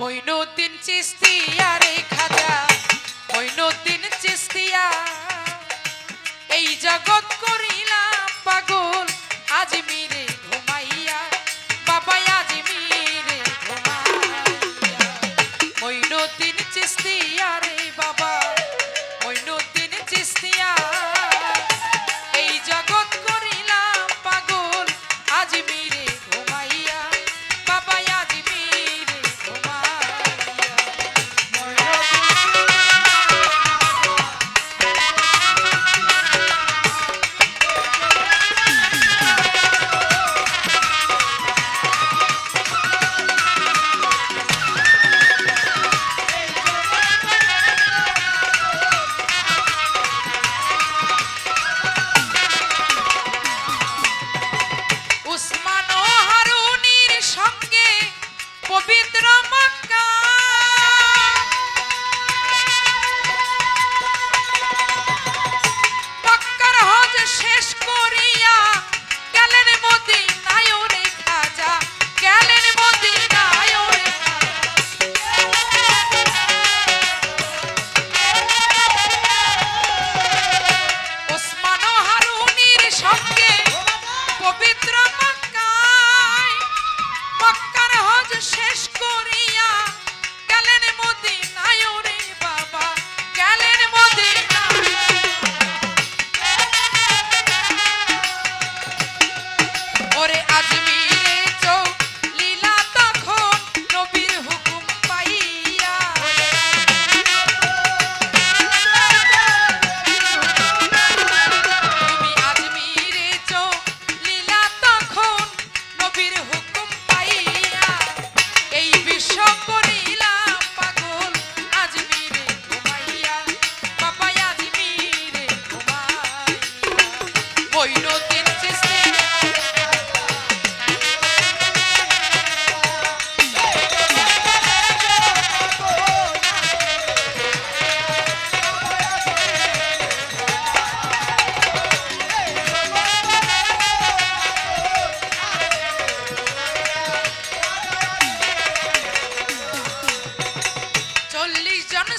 মইনুদ্দিন চিস্তিয়া রে খাজা মইনুদ্দিন চিস্তিয়া। এই জগৎ করিলাম পাগল আজ মিরে